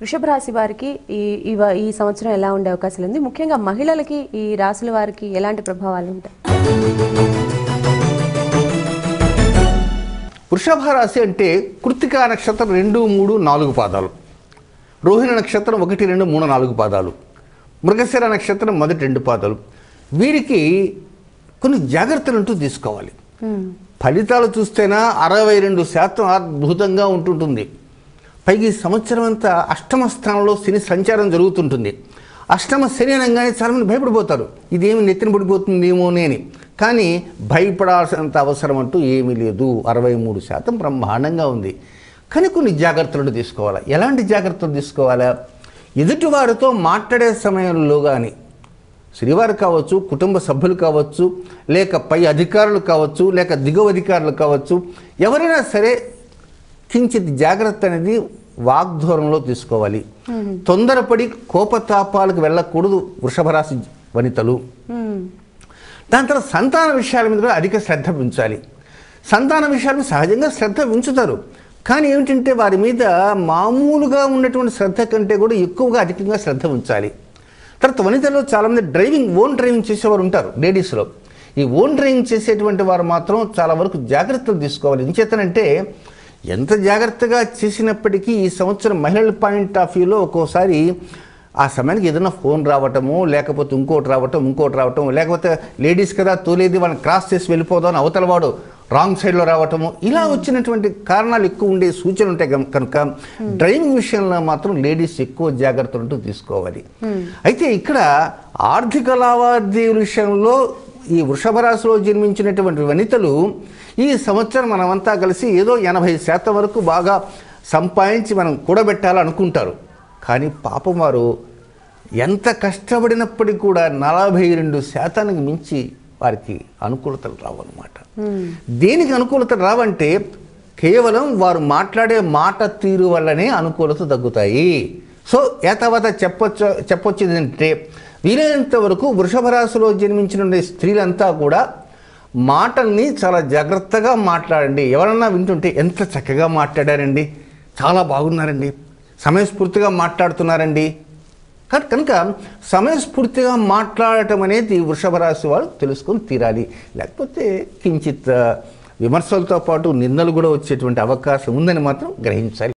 వృషభ రాశి వారికి ఈ ఈ సంవత్సరం ఎలా ఉండే అవకాశాలు ఉంది? ముఖ్యంగా మహిళలకి ఈ రాశుల వారికి ఎలాంటి ప్రభావాలు ఉంటాయి? వృషభ రాశి అంటే కృత్తికా నక్షత్రం రెండు మూడు నాలుగు పాదాలు. రోహిణి నక్షత్రం ఒకటి రెండు మూడు నాలుగు పాదాలు. మృగశిర నక్షత్రం మొదటి రెండు పాదాలు. వీరికి కొన్ని జాగ్రత్తలు అంటూ తీసుకోవాలి. ఫలితాలు చూస్తేనా అరవై రెండు శాతం అద్భుతంగా ఉంటుంటుంది. పైగా ఈ సంవత్సరం అంతా అష్టమ స్థానంలో శని సంచారం జరుగుతుంటుంది. అష్టమ శని అనగానే చాలామంది భయపడిపోతారు. ఇదేమి నెత్తిన పడిపోతుందేమో అని కానీ భయపడాల్సినంత అవసరం అంటూ ఏమీ లేదు. అరవై మూడు శాతం బ్రహ్మాండంగా ఉంది. కానీ కొన్ని జాగ్రత్తలు తీసుకోవాలి. ఎలాంటి జాగ్రత్తలు తీసుకోవాలా? ఎదుటివారితో మాట్లాడే సమయంలో కానీ శ్రీవారు కావచ్చు కుటుంబ సభ్యులు కావచ్చు లేక పై అధికారులు కావచ్చు లేక దిగువ అధికారులు కావచ్చు ఎవరైనా సరే కించిత్ జాగ్రత్త అనేది వాగ్ధూరంలో తీసుకోవాలి. తొందరపడి కోపతాపాలకు వెళ్ళకూడదు వృషభరాశి వనితలు. దాని తర్వాత సంతాన విషయాల మీద కూడా అధిక శ్రద్ధ ఉంచాలి. సంతాన విషయాలు సహజంగా శ్రద్ధ ఉంచుతారు. కానీ ఏమిటంటే వారి మీద మామూలుగా ఉన్నటువంటి శ్రద్ధ కంటే కూడా ఎక్కువగా అధికంగా శ్రద్ధ ఉంచాలి. తర్వాత వనితల్లో చాలామంది డ్రైవింగ్ ఓన్ డ్రైవింగ్ చేసేవారు ఉంటారు లేడీస్లో. ఈ ఓన్ డ్రైవింగ్ చేసేటువంటి వారు మాత్రం చాలా వరకు జాగ్రత్తలు తీసుకోవాలి. ఎంచేతనంటే ఎంత జాగ్రత్తగా చేసినప్పటికీ ఈ సంవత్సరం మహిళల పాయింట్ ఆఫ్ వ్యూలో ఒక్కోసారి ఆ సమయానికి ఏదైనా ఫోన్ రావటము లేకపోతే ఇంకోటి రావటం ఇంకోటి రావటం లేకపోతే లేడీస్ కదా తోలేది వాళ్ళని క్రాస్ చేసి వెళ్ళిపోదాం అని అవతల వాడు రాంగ్ సైడ్లో రావటము ఇలా వచ్చినటువంటి కారణాలు ఎక్కువ ఉండే సూచనలు ఉంటాయి కనుక డ్రైవింగ్ విషయంలో మాత్రం లేడీస్ ఎక్కువ జాగ్రత్తలు తీసుకోవాలి. అయితే ఇక్కడ ఆర్థిక లావాదేవీల విషయంలో ఈ వృషభ రాశిలో జన్మించినటువంటి వనితలు ఈ సంవత్సరం మనమంతా కలిసి ఏదో ఎనభై శాతం వరకు బాగా సంపాదించి మనం కూడబెట్టాలనుకుంటారు. కానీ పాపం వారు ఎంత కష్టపడినప్పటికీ కూడా నలభై రెండు శాతానికి మించి వారికి అనుకూలతలు రావన్నమాట. దేనికి అనుకూలత రావంటే కేవలం వారు మాట్లాడే మాట తీరు వల్లనే అనుకూలత తగ్గుతాయి. సో ఏతావత చెప్పొచ్చు చెప్పొచ్చేది అంటే వీలైనంత వరకు వృషభ రాశిలో జన్మించిన స్త్రీలంతా కూడా మాటల్ని చాలా జాగ్రత్తగా మాట్లాడండి. ఎవరన్నా వింటుంటే ఎంత చక్కగా మాట్లాడారండి. చాలా బాగున్నారండి. సమయస్ఫూర్తిగా మాట్లాడుతున్నారండి. కనుక సమయస్ఫూర్తిగా మాట్లాడటం అనేది వృషభ రాశి వాళ్ళు తెలుసుకొని తీరాలి. లేకపోతే కించిత్ విమర్శలతో పాటు నిందలు కూడా వచ్చేటువంటి అవకాశం ఉందని మాత్రం గ్రహించాలి.